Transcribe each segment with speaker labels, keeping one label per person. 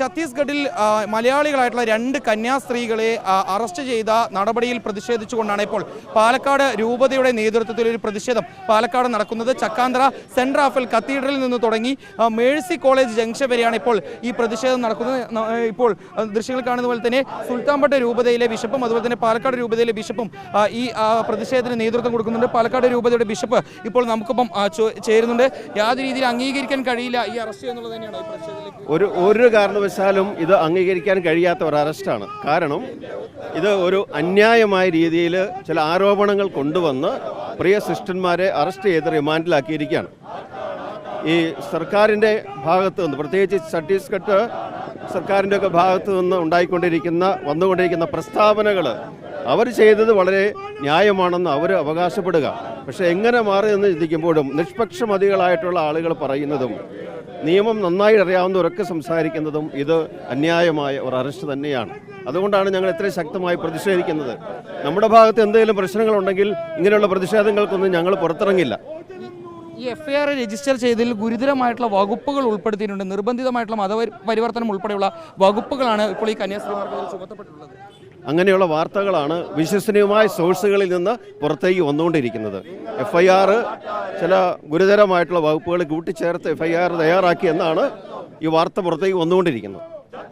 Speaker 1: ഛത്തീസ്ഗഡിൽ മലയാളികളായിട്ടുള്ള രണ്ട് കന്യാസ്ത്രീകളെ അറസ്റ്റ് ചെയ്ത നടപടിയിൽ പ്രതിഷേധിച്ചുകൊണ്ടാണ് ഇപ്പോൾ പാലക്കാട് രൂപതയുടെ നേതൃത്വത്തിൽ ഒരു പ്രതിഷേധം പാലക്കാട് നടക്കുന്നത്. ചക്കാന്തറ സെന്റ് റാഫേൽ കത്തീഡ്രലിൽ നിന്ന് തുടങ്ങി മേഴ്സി കോളേജ് ജംഗ്ഷൻ വരെയാണ് ഇപ്പോൾ ഈ പ്രതിഷേധം നടക്കുന്നത്. ഇപ്പോൾ ദൃശ്യങ്ങൾ കാണുന്ന പോലെ തന്നെ സുൽത്താൻപട്ട രൂപതയിലെ ബിഷപ്പും അതുപോലെ തന്നെ പാലക്കാട് രൂപതയിലെ ബിഷപ്പും ഈ പ്രതിഷേധത്തിന് നേതൃത്വം കൊടുക്കുന്നുണ്ട്. പാലക്കാട് രൂപതയുടെ ബിഷപ്പ് ഇപ്പോൾ നമുക്കിപ്പം ചേരുന്നുണ്ട്. യാതൊരു രീതിയിൽ അംഗീകരിക്കാൻ കഴിയില്ല ഈ അറസ്റ്റ് എന്നുള്ളത് തന്നെയാണ് ഒരു
Speaker 2: ഒരു ഒരു കാരണവശാലും ഇത് അംഗീകരിക്കാൻ കഴിയാത്ത ഒരു അറസ്റ്റാണ് കാരണം ഇത് ഒരു അന്യായമായ രീതിയിൽ ചില ആരോപണങ്ങൾ കൊണ്ടുവന്ന് പ്രിയ സിസ്റ്റന്മാരെ അറസ്റ്റ് ചെയ്ത് റിമാൻഡിലാക്കിയിരിക്കുകയാണ്. ഈ സർക്കാരിന്റെ ഭാഗത്ത് നിന്ന് പ്രത്യേകിച്ച് ഛത്തീസ്ഗഡ് സർക്കാരിന്റെ ഒക്കെ ഭാഗത്ത് നിന്ന് ഉണ്ടായിക്കൊണ്ടിരിക്കുന്ന വന്നുകൊണ്ടിരിക്കുന്ന പ്രസ്താവനകൾ അവർ ചെയ്തത് വളരെ ന്യായമാണെന്ന് അവർ അവകാശപ്പെടുക. പക്ഷേ എങ്ങനെ മാറി എന്ന് ചിന്തിക്കുമ്പോഴും നിഷ്പക്ഷമതികളായിട്ടുള്ള ആളുകൾ പറയുന്നതും നിയമം നന്നായി അറിയാവുന്നവരൊക്കെ സംസാരിക്കുന്നതും ഇത് അന്യായമായ ഒരു അറസ്റ്റ് തന്നെയാണ്. അതുകൊണ്ടാണ് ഞങ്ങൾ ഇത്രയും ശക്തമായി പ്രതിഷേധിക്കുന്നത്. നമ്മുടെ ഭാഗത്ത് എന്തെങ്കിലും പ്രശ്നങ്ങളുണ്ടെങ്കിൽ ഇങ്ങനെയുള്ള പ്രതിഷേധങ്ങൾക്കൊന്നും ഞങ്ങൾ പുറത്തിറങ്ങില്ല.
Speaker 1: ഈ എഫ് ഐ ആർ രജിസ്റ്റർ ചെയ്തതിൽ ഗുരുതരമായിട്ടുള്ള വകുപ്പുകൾ ഉൾപ്പെടുത്തിയിട്ടുണ്ട്. നിർബന്ധിതമായിട്ടുള്ള മതപരിവർത്തനം ഉൾപ്പെടെയുള്ള വകുപ്പുകളാണ് ഇപ്പോൾ ഈ കന്യാസ്ത്രീമാർക്ക് ചുമത്തപ്പെട്ടിട്ടുള്ളത്.
Speaker 2: അങ്ങനെയുള്ള വാർത്തകളാണ് വിശ്വസനീയമായ സോഴ്സുകളിൽ നിന്ന് പുറത്തേക്ക് വന്നുകൊണ്ടിരിക്കുന്നത്. എഫ് ഐ ആർ ചില ഗുരുതരമായിട്ടുള്ള വകുപ്പുകൾ കൂട്ടിച്ചേർത്ത് എഫ് ഐ ആർ തയ്യാറാക്കി എന്നാണ് ഈ വാർത്ത പുറത്തേക്ക് വന്നുകൊണ്ടിരിക്കുന്നത്.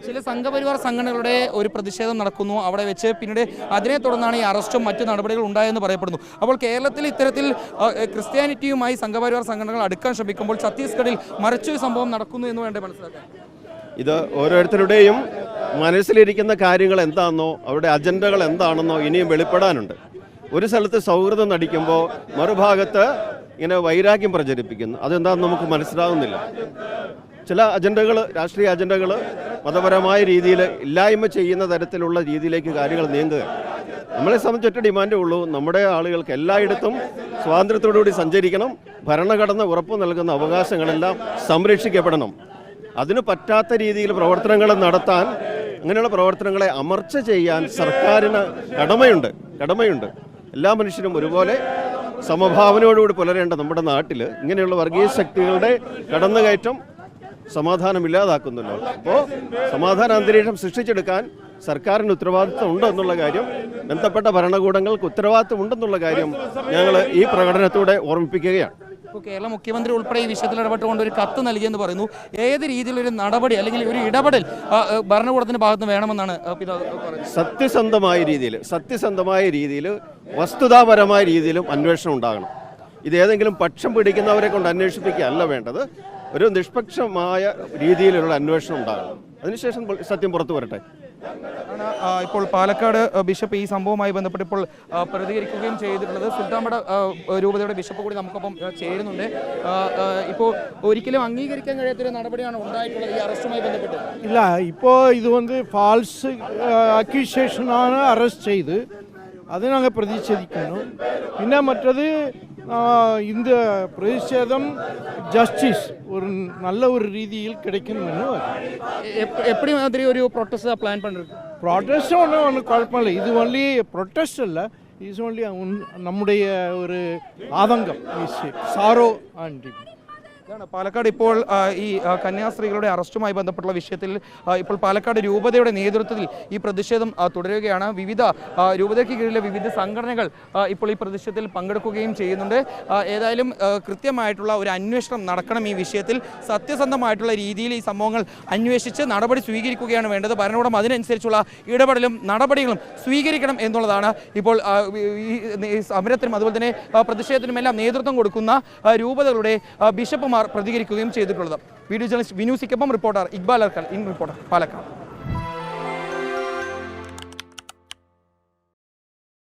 Speaker 1: ചില സംഘപരിവാർ സംഘടനകളുടെ ഒരു പ്രതിഷേധം നടക്കുന്നു. അവിടെ വെച്ച് പിന്നീട് അതിനെ തുടർന്നാണ് ഈ അറസ്റ്റും മറ്റു നടപടികളും ഉണ്ടായെന്ന് പറയപ്പെടുന്നു. അപ്പോൾ കേരളത്തിൽ ഇത്തരത്തിൽ ക്രിസ്ത്യാനിറ്റിയുമായി സംഘപരിവാർ സംഘടനകൾ അടുക്കാൻ ശ്രമിക്കുമ്പോൾ ഛത്തീസ്ഗഡിൽ മറിച്ചൊരു സംഭവം നടക്കുന്നു എന്ന് വേണ്ടേ മനസ്സിലാക്കാൻ?
Speaker 2: ഇത് ഓരോരുത്തരുടെയും മനസ്സിലിരിക്കുന്ന കാര്യങ്ങൾ എന്താണെന്നോ അവരുടെ അജണ്ടകൾ എന്താണെന്നോ ഇനിയും വെളിപ്പെടാനുണ്ട്. ഒരു സ്ഥലത്ത് സൗഹൃദം നടിക്കുമ്പോൾ മറുഭാഗത്ത് ഇങ്ങനെ വൈരാഗ്യം പ്രചരിപ്പിക്കുന്നു. അതെന്താണെന്ന് നമുക്ക് മനസ്സിലാവുന്നില്ല. ചില അജണ്ടകൾ രാഷ്ട്രീയ അജണ്ടകൾ മതപരമായ രീതിയിൽ ഇല്ലായ്മ ചെയ്യുന്ന തരത്തിലുള്ള രീതിയിലേക്ക് കാര്യങ്ങൾ നീങ്ങുക നമ്മളെ സംബന്ധിച്ച് ഒറ്റ ഡിമാൻഡേ ഉള്ളൂ. നമ്മുടെ ആളുകൾക്ക് എല്ലായിടത്തും സ്വാതന്ത്ര്യത്തോടുകൂടി സഞ്ചരിക്കണം. ഭരണഘടന ഉറപ്പു നൽകുന്ന അവകാശങ്ങളെല്ലാം സംരക്ഷിക്കപ്പെടണം. അതിന് പറ്റാത്ത രീതിയിൽ പ്രവർത്തനങ്ങൾ നടത്താൻ അങ്ങനെയുള്ള പ്രവർത്തനങ്ങളെ അമർച്ച ചെയ്യാൻ സർക്കാരിന് കടമയുണ്ട്. കടമയുണ്ട്. എല്ലാ മനുഷ്യരും ഒരുപോലെ സമഭാവനയോടുകൂടി പുലരേണ്ട നമ്മുടെ നാട്ടിൽ ഇങ്ങനെയുള്ള വർഗീയ ശക്തികളുടെ കടന്നുകയറ്റം സമാധാനം ഇല്ലാതാക്കുന്നല്ലോ അപ്പോൾ സമാധാന അന്തരീക്ഷം സൃഷ്ടിച്ചെടുക്കാൻ സർക്കാരിന് ഉത്തരവാദിത്വം ഉണ്ട് എന്നുള്ള കാര്യം ബന്ധപ്പെട്ട ഭരണകൂടങ്ങൾക്ക് ഉത്തരവാദിത്വം ഉണ്ടെന്നുള്ള കാര്യം ഞങ്ങൾ ഈ പ്രകടനത്തോടെ ഓർമ്മിപ്പിക്കുകയാണ്.
Speaker 1: ഇപ്പോൾ കേരള മുഖ്യമന്ത്രി ഉൾപ്പെടെ ഈ വിഷയത്തിൽ ഇടപെട്ടുകൊണ്ട് ഒരു കത്ത് നൽകിയെന്ന് പറയുന്നു. ഏത് രീതിയിലൊരു നടപടി അല്ലെങ്കിൽ ഒരു ഇടപെടൽ ഭരണകൂടത്തിന്റെ ഭാഗത്ത് വേണമെന്നാണ്
Speaker 2: സത്യസന്ധമായ രീതിയിൽ സത്യസന്ധമായ രീതിയിൽ വസ്തുതാപരമായ രീതിയിലും അന്വേഷണം ഉണ്ടാകണം. ഇത് ഏതെങ്കിലും പക്ഷം പിടിക്കുന്നവരെ കൊണ്ട് അന്വേഷിപ്പിക്കുകയല്ല വേണ്ടത്. ഒരു നിഷ്പക്ഷമായ രീതിയിലുള്ള അന്വേഷണം ഉണ്ടാകണം. അതിനുശേഷം സത്യം പുറത്തു വരട്ടെ.
Speaker 1: ഇപ്പോൾ പാലക്കാട് ബിഷപ്പ് ഈ സംഭവവുമായി ബന്ധപ്പെട്ട് ഇപ്പോൾ പ്രതികരിക്കുകയും ചെയ്തിട്ടുള്ളത് സുൽത്താമട രൂപതയുടെ ബിഷപ്പ് കൂടി നമുക്കൊപ്പം ചേരുന്നുണ്ട്. ഇപ്പോൾ ഒരിക്കലും അംഗീകരിക്കാൻ കഴിയാത്തൊരു നടപടിയാണ് ഉണ്ടായിട്ടുള്ളത് ഈ അറസ്റ്റുമായി ബന്ധപ്പെട്ട്?
Speaker 3: ഇല്ല ഇപ്പോൾ ഇത് വന്ന് ഫാൾസ് അക്യൂസേഷനാണ് അറസ്റ്റ് ചെയ്ത് അതിനങ്ങ് പ്രതിഷേധിക്കുന്നു. പിന്നെ മറ്റത് இந்த பிரதிஷேதம் ஜஸ்டிஸ் ஒரு நல்ல ஒரு ரீதியில் கிடைக்கணும்னு
Speaker 1: எப்படி மாதிரி ஒரு ப்ரொட்டஸ்டாக பிளான் பண்ணுறது
Speaker 3: ப்ரொட்டஸ்ட் ஒன்றும் ஒன்றும் குழப்பம் இது ஒன்லி ப்ரொட்டஸ்ட் இல்லை இஸ் ஒன்லி நம்முடைய ஒரு ஆதங்கம். சாரோ அண்ட்
Speaker 1: പാലക്കാട് ഇപ്പോൾ ഈ കന്യാസ്ത്രീകളുടെ അറസ്റ്റുമായി ബന്ധപ്പെട്ടുള്ള വിഷയത്തിൽ ഇപ്പോൾ പാലക്കാട് രൂപതയുടെ നേതൃത്വത്തിൽ ഈ പ്രതിഷേധം തുടരുകയാണ്. വിവിധ രൂപതയ്ക്ക് കീഴിലെ വിവിധ സംഘടനകൾ ഇപ്പോൾ ഈ പ്രതിഷേധത്തിൽ പങ്കെടുക്കുകയും ചെയ്യുന്നുണ്ട്. ഏതായാലും കൃത്യമായിട്ടുള്ള ഒരു അന്വേഷണം നടക്കണം ഈ വിഷയത്തിൽ. സത്യസന്ധമായിട്ടുള്ള രീതിയിൽ ഈ സംഭവങ്ങൾ അന്വേഷിച്ച് നടപടി സ്വീകരിക്കുകയാണ് വേണ്ടത്. ഭരണകൂടം അതിനനുസരിച്ചുള്ള ഇടപെടലും നടപടികളും സ്വീകരിക്കണം എന്നുള്ളതാണ് ഇപ്പോൾ ഈ സമരത്തിനും അതുപോലെ തന്നെ പ്രതിഷേധത്തിനുമെല്ലാം നേതൃത്വം കൊടുക്കുന്ന രൂപതകളുടെ ബിഷപ്പ് പ്രതികരിക്കുകയും ചെയ്തിട്ടുള്ളത്. Video journalist വിനൂസിക്കൊപ്പം reporter Iqbal Arkal in reporter Palakkad.